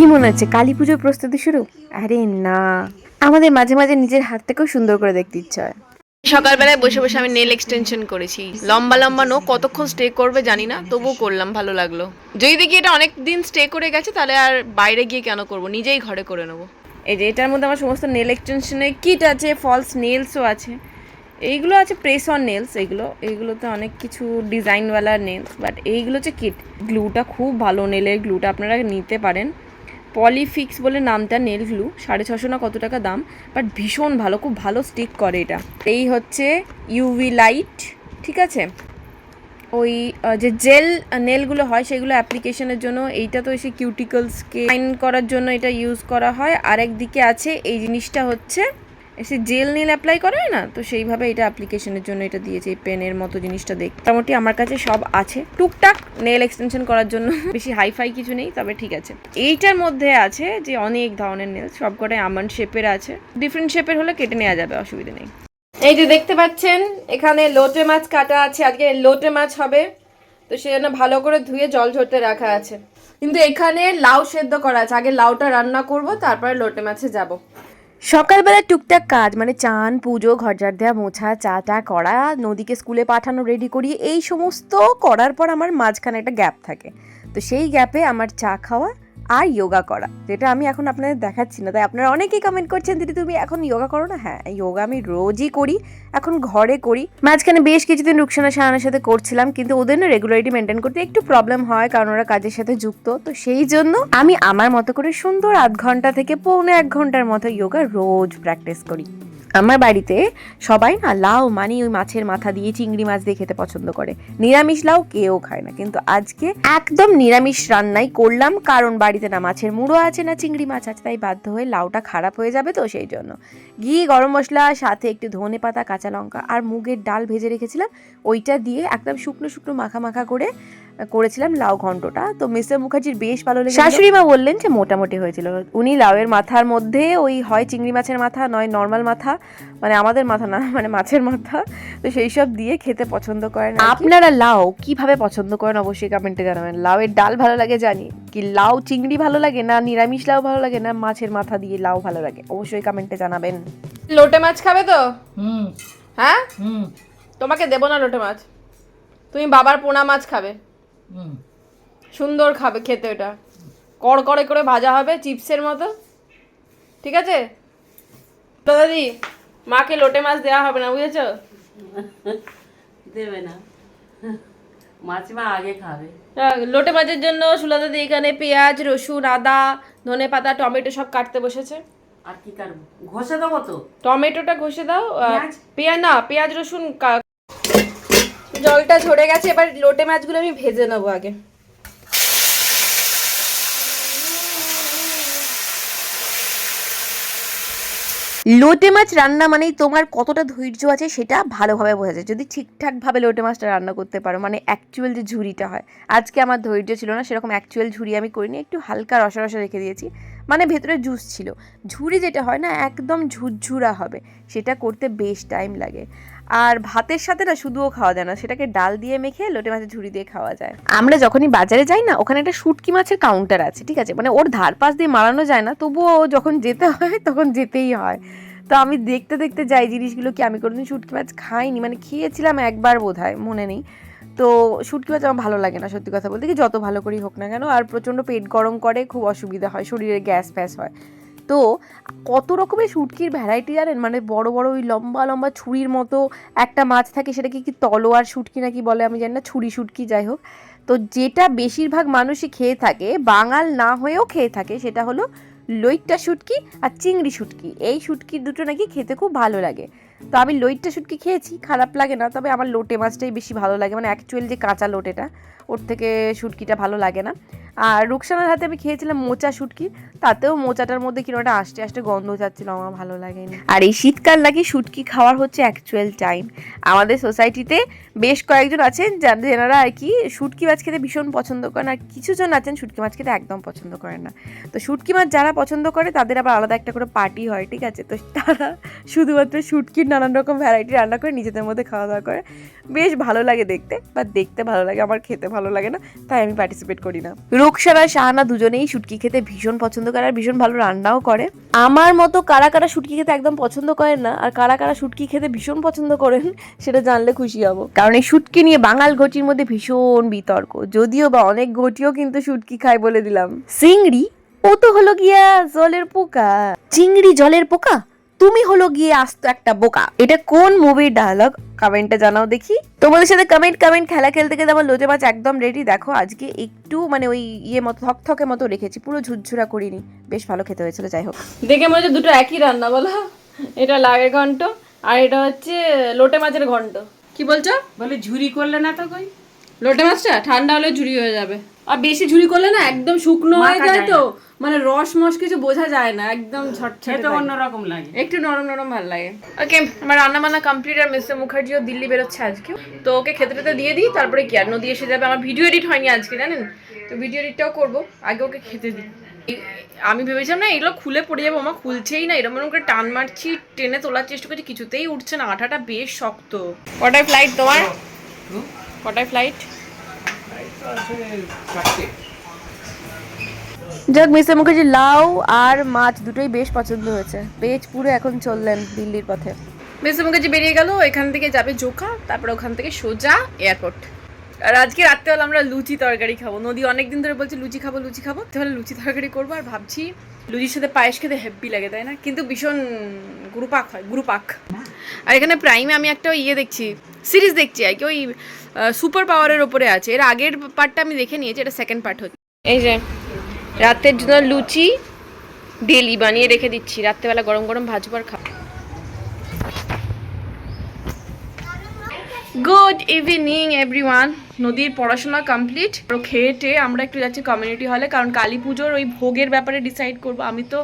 কি মনে হচ্ছে? কালী পুজোর প্রস্তুতি শুরু? আরে না। আমাদের মাঝে মাঝে নিজের হাতটাকেও সুন্দর করে দেখতে ইচ্ছা হয়। সকালবেলায় বসে বসে আমি নেল এক্সটেনশন করেছি। লম্বা লম্বা নো কতক্ষণ স্টে করবে জানি না, তবুও করলাম, ভালো লাগল। যদি দেখি এটা অনেক দিন স্টে করে গেছে, তাহলে আর বাইরে গিয়ে কেন করব? নিজেই ঘরে করে নেব। এই যে, এটার মধ্যে আমার সমস্ত নেল এক্সটেনশনের কিট আছে ফলস নেলসও আছে। এইগুলো আছে প্রেস অন নেলস এইগুলো এইগুলোতে অনেক কিছু ডিজাইনওয়ালা নেলস বাট এইগুলো হচ্ছে কিট গ্লুটা খুব ভালো নেলের গ্লুটা আপনারা নিতে পারেন। পলিফিক্স বলে নামটা নেল গ্লু, সাড়ে ছশো না কত টাকা দাম বাট ভীষণ ভালো, খুব ভালো স্টিক করে এটা। এই হচ্ছে ইউভি লাইট ঠিক আছে? ওই যে জেল নেলগুলো হয় সেগুলো অ্যাপ্লিকেশনের জন্য, এইটা তো এসে কিউটিকলসকে ফাইন করার জন্য এটা ইউজ করা হয়। আরেক দিকে আছে, এই জিনিসটা হচ্ছে এসে জেল নেল অ্যাপ্লাই করা না? তো সেইভাবে এটা অ্যাপ্লিকেশনের জন্য এটা দিয়েছে, এই পেনের মতো জিনিসটা দেখ মোটামুটি আমার কাছে সব আছে। টুকটাক নেল এক্সটেনশন করার জন্য বেশি হাইফাই কিছু নেই, তবে ঠিক আছে। এইটার মধ্যে আছে যে অনেক ধরনের নেল সব কটাই আমন্ড শেপের আছে। ডিফারেন্ট শেপের হলে কেটে নেওয়া যাবে, অসুবিধা নেই। এই যে দেখতে পাচ্ছেন, এখানে লোটে মাছ কাটা আছে, আজকে লোটে মাছ হবে। তো সেজন্য ভালো করে ধুয়ে জল ঝরতে রাখা আছে। কিন্তু এখানে লাউ সেদ্ধ করা আছে। আগে লাউটা রান্না করব, তারপরে লোটে মাছে যাব। সকালবেলা টুকটাক কাজ মানে চান, পুজো, ঘর ঝাড় দেওয়া, মোছা, চা টা করা, নদীকে স্কুলে পাঠানো রেডি করি এই সমস্ত করার পর আমার মাঝখানে একটা গ্যাপ থাকে। তো সেই গ্যাপে আমার চা খাওয়া আর যোগা করা, যেটা আমি এখন আপনাদের দেখাচ্ছি না। তাই আপনারা অনেকেই কমেন্ট করছেন, দিদি, তুমি এখন যোগা করো না? হ্যাঁ যোগা আমি রোজই করি, এখন ঘরে করি। মাঝখানে বেশ কিছুদিন রুকসানা সাহানের সাথে করছিলাম, কিন্তু ওদের না রেগুলারিটি মেনটেন করতে একটু প্রবলেম হয়, কারণ ওরা কাজের সাথে যুক্ত। তো সেই জন্য আমি আমার মতো করে সুন্দর আধ ঘণ্টা থেকে পৌনে এক ঘণ্টার মতো যোগা রোজ প্র্যাকটিস করি। আমার বাড়িতে সবাই না লাউ মানে ওই মাছের মাথা দিয়ে চিংড়ি মাছ দিয়ে খেতে পছন্দ করে। নিরামিষ লাউ কেউ খায় না। কিন্তু আজকে একদম নিরামিষ রান্নাই করলাম, কারণ বাড়িতে না মাছের মুড়ো আছে, না চিংড়ি মাছ আছে, তাই বাধ্য হয়ে লাউটা খারাপ হয়ে যাবে তো সেই জন্য। ঘি, গরম মশলা, সাথে একটু ধনে পাতা, কাঁচা লঙ্কা আর মুগের ডাল ভেজে রেখেছিলাম। ওইটা দিয়ে একদম শুকনো শুকনো মাখা মাখা করে করেছিলাম লাউ ঘন্টটা। তো মিস্টার মুখার্জির বেশ ভালো লেগেছে শাশুড়ি মা বললেন যে মোটামুটি হয়েছিল। উনি লাউয়ের মাথার মধ্যে ওই হয় চিংড়ি মাছের মাথা নয় নর্মাল মাথা মানে আমাদের মাথা না মানে মাছের মাথা। তো সেই সব দিয়ে খেতে পছন্দ করেন আপনারা লাউ কীভাবে পছন্দ করেন অবশ্যই কমেন্টে জানাবেন। লাউয়ের ডাল ভালো লাগে জানি কি লাউ চিংড়ি ভালো লাগে না নিরামিষ লাউ ভালো লাগে না মাছের মাথা দিয়ে লাউ ভালো লাগে? অবশ্যই কমেন্টে জানাবেন। লোটে মাছ খাবে তো? হুম। হ্যাঁ? হুম। তোমাকে দেবো না লোটে মাছ। তুমি বাবার পোনা মাছ খাবে। সুন্দর খাবে খেতে ওটা। কড়কড়ে করে ভাজা হবে চিপসের মতো। ঠিক আছে? তো দাদি মাকে লোটে মাছ দেওয়া হবে না বুঝেছ? দেবে না। মাছমা আগে খাবে। লোটে মাছের জন্য সুলা দাদি এখানে পেঁয়াজ রসুন আদা ধনে পাতা টমেটো সব কাটতে বসেছে। আর কি কাটবো? ঘষে দেবো তো? টমেটোটা ঘষে দাও পেঁয়াজ? পেঁয়াজ না পেঁয়াজ রসুন কা- জলটা ঝরে গেছে, এবার লোটে মাছগুলো আমি ভেজে নেব আগে। লোটে মাছ রান্না মানেই তোমার কতটা ধৈর্য আছে সেটা ভালোভাবে বোঝা যায়। যদি ঠিকঠাকভাবে লোটে মাছটা রান্না করতে পারো মানে অ্যাকচুয়াল যে ঝুড়িটা হয়। আজকে আমার ধৈর্য ছিল না, সেরকম অ্যাকচুয়াল ঝুড়ি আমি করিনি, একটু হালকা রসা রসা রেখে দিয়েছি মানে ভেতরে জুস ছিল। ঝুড়ি যেটা হয় না, একদম ঝুরঝুরা হবে, সেটা করতে বেশ টাইম লাগে। আর ভাতের সাথে না শুধুও খাওয়া যায় না, সেটাকে ডাল দিয়ে মেখে লোটে মাছের ঝুড়ি দিয়ে খাওয়া যায়। আমরা যখনই বাজারে যাই না, ওখানে একটা শুটকি মাছের কাউন্টার আছে, ঠিক আছে? মানে ওর ধার পাশ দিয়ে মারানো যায় না, তবুও যখন যেতে হয় তখন যেতেই হয়। তো আমি দেখতে দেখতে যাই জিনিসগুলো কি, আমি কোনোদিন শুটকি মাছ খাইনি মানে খেয়েছিলাম একবার বোধ হয় মনে নেই। তো শুটকি মাছ আমার ভালো লাগে না, সত্যি কথা বলতে, কি যত ভালো করেই হোক না কেন, আর প্রচণ্ড পেট গরম করে, খুব অসুবিধা হয়, শরীরে গ্যাস ফ্যাস হয়। তো কত রকমের শুটকির ভ্যারাইটি জানেন? মানে বড় বড় ওই লম্বা লম্বা ছুরির মতো একটা মাছ থাকে, সেটাকে কি তলোয়ার শুটকি নাকি বলে, আমি জানি না, ছুরি শুটকি, যাই হোক। তো যেটা বেশিরভাগ মানুষই খেয়ে থাকে, বাঙাল না হয়েও খেয়ে থাকে, সেটা হলো লইট্টা শুটকি আর চিংড়ি শুটকি। এই শুটকি দুটো নাকি খেতে খুব ভালো লাগে। তো আমি লইট্টা শুটকি খেয়েছি, খারাপ লাগে না, তবে আমার লোটে মাছটাই বেশি ভালো লাগে। মানে অ্যাকচুয়াল যে কাঁচা লোটেটা ওর থেকে শুটকিটা ভালো লাগে না। আর রুকসানার হাতে আমি খেয়েছিলাম মোচা শুটকি। তাতেও মোচাটার মধ্যে কীরকম একটা আষ্টে আষ্টে গন্ধ যাচ্ছিল, আমার ভালো লাগেনি। আর এই শীতকাল নাকি শুটকি খাওয়ার হচ্ছে অ্যাকচুয়াল টাইম আমাদের সোসাইটিতে বেশ কয়েকজন আছেন যেনারা আর কি শুটকি মাছ খেতে ভীষণ পছন্দ করেন, আর কিছুজন আছেন শুটকি মাছ খেতে একদম পছন্দ করেন না। তো শুটকি মাছ যারা পছন্দ করে, তাদের আবার আলাদা একটা করে পার্টি হয়, ঠিক আছে? তো তারা শুধুমাত্র শুটকির নানান রকম ভ্যারাইটি রান্না করে, নিজেদের মধ্যে খাওয়া দাওয়া করে। বেশ ভালো লাগে দেখতে বা দেখতে ভালো লাগে, আমার খেতে ভালো লাগে না, তাই আমি পার্টিসিপেট করি না। রুকসারা শাহানা দুজনেই শুটকি খেতে ভীষণ পছন্দ করে আর ভীষণ ভালো রান্নাও করে। আমার মতো কারা কারা শুটকি খেতে একদম পছন্দ করেন না, আর কারা কারা শুটকি খেতে ভীষণ পছন্দ করেন, সেটা জানলে খুশি হব। কারণ এই শুটকি নিয়ে বাঙাল ঘটির মধ্যে ভীষণ বিতর্ক, যদিও বা অনেক ঘটিও কিন্তু শুটকি খায় বলে দিলাম। চিংড়ি? ও তো হলো গিয়া জলের পোকা। চিংড়ি জলের পোকা? তুমি হলো গিয়ে আসতো একটা বোকা। এটা কোন মুভির ডায়লগ কমেন্টে জানাও দেখি। তোমাদের সাথে কমেন্ট কমেন্ট খেলা খেলতে গেলে আমার লোটে মাছ একদম রেডি দেখো আজকে একটু মানে ওই ইয়ে মতো থকথকে মতো রেখেছি। পুরো ঝুরঝুরা করিনি। বেশ ভালো খেতে হয়েছিল যাই হোক। দেখে মনে হচ্ছে দুটো একই রান্না বলো। এটা লাগের ঘন্ট আর এটা হচ্ছে লোটে মাছের ঘন্ট। কি বলছো? বলে ঝুরি করলে না তো কই? লোটে মাছটা ঠান্ডা হলে ঝুরি হয়ে যাবে। আর বেশি ঝুরি করলে না একদম শুকনো হয়ে যায় তো মানে রস মস কিছু বোঝা যায় না একদম ঝটঝটে খেতে অন্যরকম লাগে। একটু নরম নরম ভালো লাগে। ওকে আমার রান্না বান্না কমপ্লিট আর মিস্টার মুখার্জিও দিল্লি বেরোচ্ছে আজকে। তো ওকে খেতে টেতে দিয়ে দিই তারপরে কি আর নদী এসে যাবে। আমার ভিডিও এডিট হয়নি আজকে জানেন? তো ভিডিও এডিটটাও করব আগে ওকে খেতে দিই। আমি ভেবেছিলাম না এগুলো খুলে পড়ে যাব আমার খুলছেই না এরকম এরকম করে টান মারছি টেনে তোলার চেষ্টা করছি কিছুতেই উঠছে না আঠাটা বেশ শক্ত। কটায় ফ্লাইট তোমার? কটায় ফ্লাইট যাক মিস্টার মুখার্জি লাউ আর মাছ দুটোই বেশ পছন্দ হয়েছে। পেজ পুরো এখন চললেন দিল্লির পথে। মিস্টার মুখার্জি বেরিয়ে গেল এখান থেকে যাবে জোকা তারপরে ওখান থেকে সোজা এয়ারপোর্ট আর আজকে রাত্রেবেলা আমরা লুচি তরকারি খাব। নদী অনেকদিন ধরে বলছে লুচি খাব লুচি খাব। তাহলে লুচি তরকারি করব আর ভাবছি লুচির সাথে পায়েস খেতে হেভি লাগে তাই না? কিন্তু ভীষণ গুরুপাক হয় গুরুপাক। আর এখানে প্রাইমে আমি একটা ইয়ে দেখছি সিরিজ দেখছি আর কি। ওই সুপার পাওয়ারের ওপরে আছে। এর আগের পার্টটা আমি দেখে নিয়েছি, এটা সেকেন্ড পার্ট হচ্ছে। এই যে, রাতের জন্য লুচি, ডেলি বানিয়ে রেখে দিচ্ছি। রাত্রেবেলা গরম গরম ভাজবার আর গুড ইভিনিং এভরিওয়ান নদীর পড়াশোনা কমপ্লিট খেয়ে টেয়ে আমরা একটু যাচ্ছি কমিউনিটি হলে কারণ কালী পুজোর ওই ভোগের ব্যাপারে ডিসাইড করব। আমি তো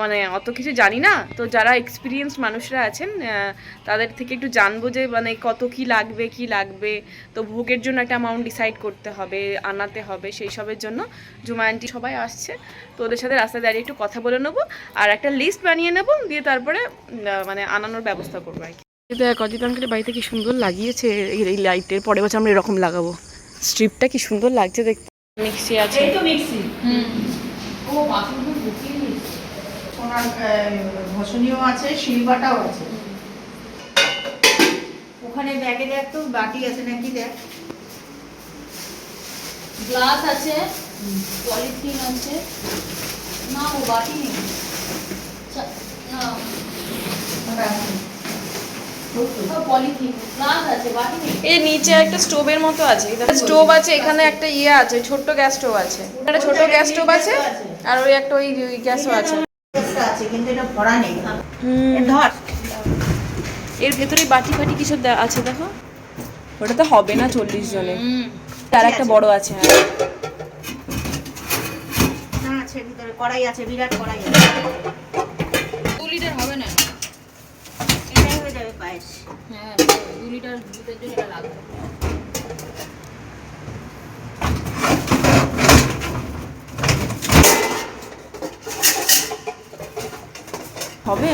মানে অত কিছু জানি না। তো যারা এক্সপিরিয়েন্স মানুষরা আছেন তাদের থেকে একটু জানব যে মানে কত কি লাগবে কি লাগবে। তো ভোগের জন্য একটা অ্যামাউন্ট ডিসাইড করতে হবে, আনাতে হবে সেই সবের জন্য। জুমা আন্টি সবাই আসছে। তো ওদের সাথে রাস্তায় দাঁড়িয়ে একটু কথা বলে নেব। আর একটা লিস্ট বানিয়ে নেব, দিয়ে তারপরে মানে আনানোর ব্যবস্থা করব আর কি। দেখ অজিত আঙ্কেলের বাড়িতে কি সুন্দর লাগিয়েছে এই এই লাইটের পরে বছর আমরা এরকম লাগাবো। স্ট্রিপটা কি সুন্দর লাগছে দেখতে মিক্সি আছে। এই তো মিক্সি ওনার ঘষণীয় আছে শিলবাটাও আছে। ওখানে ব্যাগে দেখ তো বাটি আছে নাকি দেখ। গ্লাস আছে পলিথিন আছে। না ও বাটি নেই। না। আছে। এই নিচে একটা স্টোভের মতো আছে। স্টোভ আছে এখানে একটা ইয়ে আছে ছোট্ট গ্যাস স্টোভ আছে। একটা ছোট গ্যাস স্টোভ আছে আর ওই একটা ওই গ্যাসও আছে। গ্যাসটা আছে কিন্তু এটা ভরা নেই। এ ধর। এর ভেতরে বাটি ফাটি কিছু আছে দেখো? ওটা তো হবে না চল্লিশ জনে। তার একটা বড় আছে হ্যাঁ আছে ভিতরে কড়াই আছে বিরাট কড়াই আছে। দু লিটার হবে না? যাবে পায়েস। হ্যাঁ দু লিটার দুধের জন্য এটা লাগবে। হবে?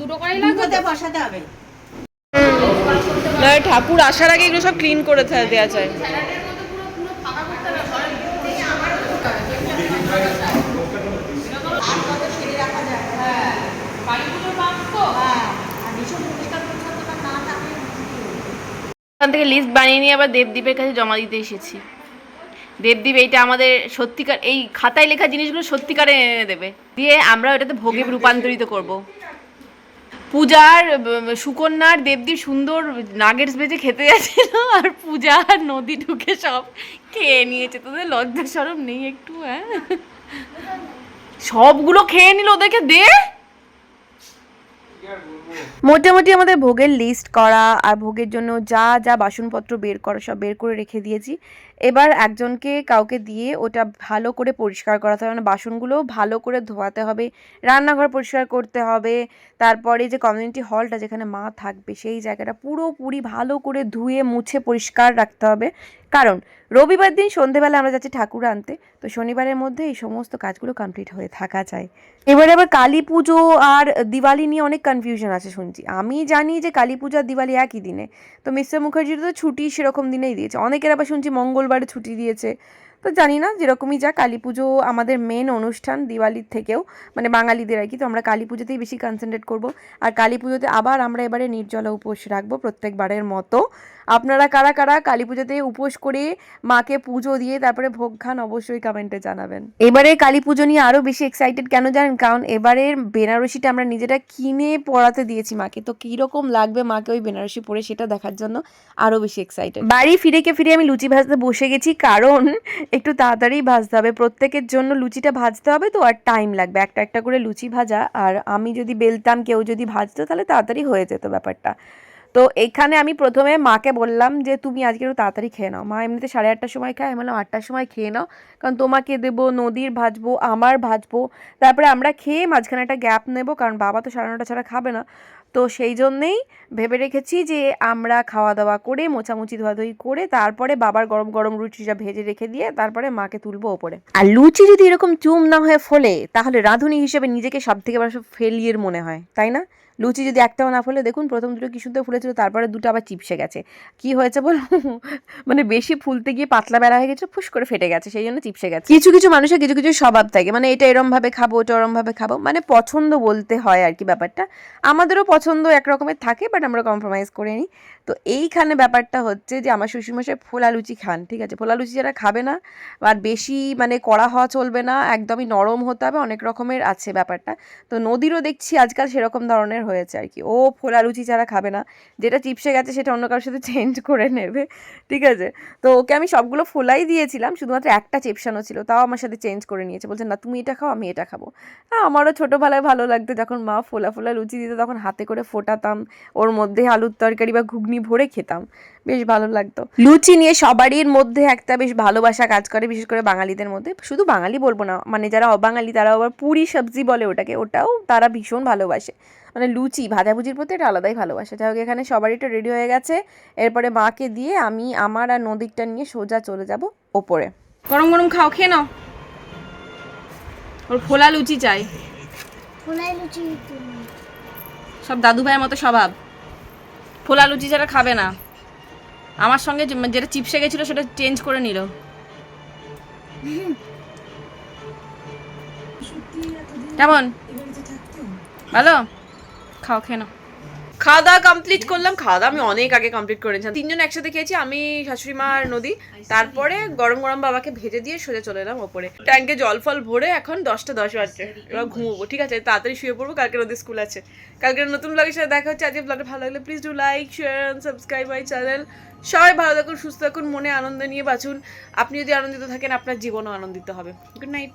দুটো লাগবে? বসাতে হবে। ঠাকুর আসার আগে এগুলো সব ক্লিন করে দেওয়া যায়। ওখান থেকে লিস্ট বানিয়ে নিয়ে আবার দেবদীপের কাছে জমা দিতে এসেছি। দেবদ্বীপ এইটা আমাদের সত্যিকার, এই খাতায় লেখা জিনিসগুলো সত্যিকারে এনে দেবে। দিয়ে আমরা ওটাতে ভোগে রূপান্তরিত করব। পূজার সুকন্যার দেবদীপ সুন্দর নাগেটস বেজে খেতে যাচ্ছিল, আর পূজা আর নদী ঢুকে সব খেয়ে নিয়েছে। তোদের লজ্জা সরম নেই একটু হ্যাঁ? সবগুলো খেয়ে নিল ওদেরকে দে। মোটামুটি আমাদের ভোগের লিস্ট করা আর ভোগের জন্য যা যা বাসনপত্র বের করা সব বের করে রেখে দিয়েছি। এবার একজনকে কাউকে দিয়ে ওটা ভালো করে পরিষ্কার করাতে হবে মানে বাসনগুলো ভালো করে ধোয়াতে হবে, রান্নাঘর পরিষ্কার করতে হবে, তারপরে যে কমিউনিটি হলটা যেখানে মা থাকবে সেই জায়গাটা পুরোপুরি ভালো করে ধুয়ে মুছে পরিষ্কার রাখতে হবে। কারণ রবিবার দিন সন্ধেবেলা আমরা যাচ্ছি ঠাকুর আনতে, তো শনিবারের মধ্যে এই সমস্ত কাজগুলো কমপ্লিট হয়ে থাকা চাই এবারে আবার কালী পুজো আর দিওয়ালি নিয়ে অনেক কনফিউশন আছে শুনছি। আমি জানি যে কালী পুজো আর দিওয়ালি একই দিনে, তো মিস্টার মুখার্জির তো ছুটি সেরকম দিনেই দিয়েছে। অনেকের আবার শুনছি মঙ্গলবারে ছুটি দিয়েছে। তো জানি না, যেরকমই যা, কালী পুজো আমাদের মেন অনুষ্ঠান দিওয়ালির থেকেও মানে বাঙালিদের আর কি, তো আমরা কালী পুজোতেই বেশি কনসেন্ট্রেট করব। আর কালী পুজোতে আবার আমরা এবারে নির্জলা উপোস রাখব প্রত্যেকবারের মতো। আপনারা কারা কারা কালী পুজোতে উপোস করে মাকে পুজো দিয়ে তারপরে ভোগ খান অবশ্যই কমেন্টে জানাবেন। এবারে কালী পুজো নিয়ে আরও বেশি এক্সাইটেড কেন জানেন? কারণ এবারের বেনারসিটা আমরা নিজেরা কিনে পড়াতে দিয়েছি মাকে। তো কীরকম লাগবে মাকে ওই বেনারসি পরে সেটা দেখার জন্য আরও বেশি এক্সাইটেড বাড়ি ফিরে কে ফিরে আমি লুচি ভাজতে বসে গেছি, কারণ একটু তাড়াতাড়ি ভাজতে হবে। প্রত্যেকের জন্য লুচিটা ভাজতে হবে তো, আর টাইম লাগবে। একটা একটা করে লুচি ভাজা, আর আমি যদি বেলতাম, কেউ যদি ভাজতো, তাহলে তাড়াতাড়ি হয়ে যেত ব্যাপারটা। তো এখানে আমি প্রথমে মাকে বললাম যে, তুমি আজকে একটু তাড়াতাড়ি খেয়ে নাও। মা এমনিতে সাড়ে আটটার সময় খায়, আমি বললাম, আটটার সময় খেয়ে নাও, কারণ তোমাকে দেবো, নদীর ভাজবো, আমার ভাজবো। তারপরে আমরা খেয়ে মাঝখানে একটা গ্যাপ নেব, কারণ বাবা তো সাড়ে নটা ছাড়া খাবে না। তো সেই জন্যেই ভেবে রেখেছি যে আমরা খাওয়া দাওয়া করে, মোছামুছি ধোয়াধুয়ি করে, তারপরে বাবার গরম গরম লুচিটা ভেজে রেখে দিয়ে তারপরে মাকে তুলবো ওপরে। আর লুচি যদি এরকম চুম না হয়ে ফলে, তাহলে রাঁধুনি হিসেবে নিজেকে সব থেকে বড় ফেলিয়ের মনে হয়, তাই না? লুচি যদি একটাও না ফলে, দেখুন প্রথম দুটো কি সুন্দর ফুলেছিল, তারপরে দুটো আবার চিপসে গেছে। কি হয়েছে বল মানে বেশি ফুলতে গিয়ে পাতলা বেড়া হয়ে গেছে, ফুস করে ফেটে গেছে, সেই জন্য চিপসে গেছে। কিছু কিছু মানুষের কিছু কিছু স্বভাব থাকে মানে এটা এরম ভাবে খাব, ওটা ওরম ভাবে খাব মানে পছন্দ বলতে হয় আর কি ব্যাপারটা। আমাদেরও পছন্দ এক রকমের থাকে বাট আমরা কম্প্রোমাইজ করে নিই। তো এইখানে ব্যাপারটা হচ্ছে যে, আমার শ্বশুরমশাই ফোলা লুচি খান, ঠিক আছে? ফোলা লুচি যারা খাবে না, আর বেশি মানে কড়া হওয়া চলবে না, একদমই নরম হতে হবে, অনেক রকমের আছে ব্যাপারটা। তো নদীরও দেখছি আজকাল সেরকম ধরনের হয়েছে আর কি। ও ফোলা লুচি ছাড়া খাবে না। যেটা চিপসে গেছে সেটা অন্য কারোর সাথে চেঞ্জ করে নেবে। ঠিক আছে? তো ওকে আমি সবগুলো ফোলাই দিয়েছিলাম, শুধুমাত্র একটা চেপসানো ছিল। তাও আমার সাথে চেঞ্জ করে নিয়েছে। বলছে, না, তুমি এটা খাও, আমি এটা খাব। হ্যাঁ আমারও ছোটোবেলায় ভালো লাগতো যখন মা ফোলা ফোলা লুচি দিত, তখন হাতে করে ফোটাতাম, ওর মধ্যে আলুর তরকারি বা ঘুগনি ভরে খেতাম। বেশ ভালো লাগতো। লুচি নিয়ে সবারই মধ্যে একটা বেশ ভালোবাসা কাজ করে বিশেষ করে বাঙালিদের মধ্যে। শুধু বাঙালি বলব না মানে যারা অবাঙালি তারা আবার পুরি সবজি বলে ওটাকে ওটাও তারা ভীষণ ভালোবাসে। মানে লুচি ভাজাভুজির প্রতি একটা আলাদাই ভালোবাসা। যাই হোক এখানে সবারই তো রেডি হয়ে গেছে। এরপরে মাকে দিয়ে আমি আমার আর নদীরটা নিয়ে সোজা চলে যাব ওপরে। গরম গরম খাও খেয়ে নাও। ওর ফোলা লুচি চাই। ফোলাই লুচি। সব দাদু ভাইয়ের মতো স্বভাব। ফোলা লুচি যারা খাবে না। আমার সঙ্গে যেটা চিপসে গেছিল সেটা চেঞ্জ করে নিল। কেমন? ভালো? খাও খেয়ে নাও। খাওয়া দাওয়া কমপ্লিট করলাম, খাওয়া দাওয়া আমি অনেক আগে কমপ্লিট করে করেছিলাম তিনজন একসাথে খেয়েছি, আমি শাশুড়ি মা নদী, তারপরে গরম গরম বাবাকে ভেজে দিয়ে সোজা চলে এলাম ওপরে। ট্যাঙ্কে জল ফল ভরে এখন দশটা, দশ বাজছে। এবার ঘুমোবো, ঠিক আছে? তাড়াতাড়ি শুয়ে পড়ব, কালকে নদী স্কুল আছে। কালকে নতুন ব্লগের সাথে দেখা হচ্ছে, আজকে ব্লগটা ভালো লাগলে please do like share and subscribe my channel সবাই ভালো থাকুন, সুস্থ থাকুন, মনে আনন্দ নিয়ে বাঁচুন। আপনি যদি আনন্দিত থাকেন, আপনার জীবনও আনন্দিত হবে। Good night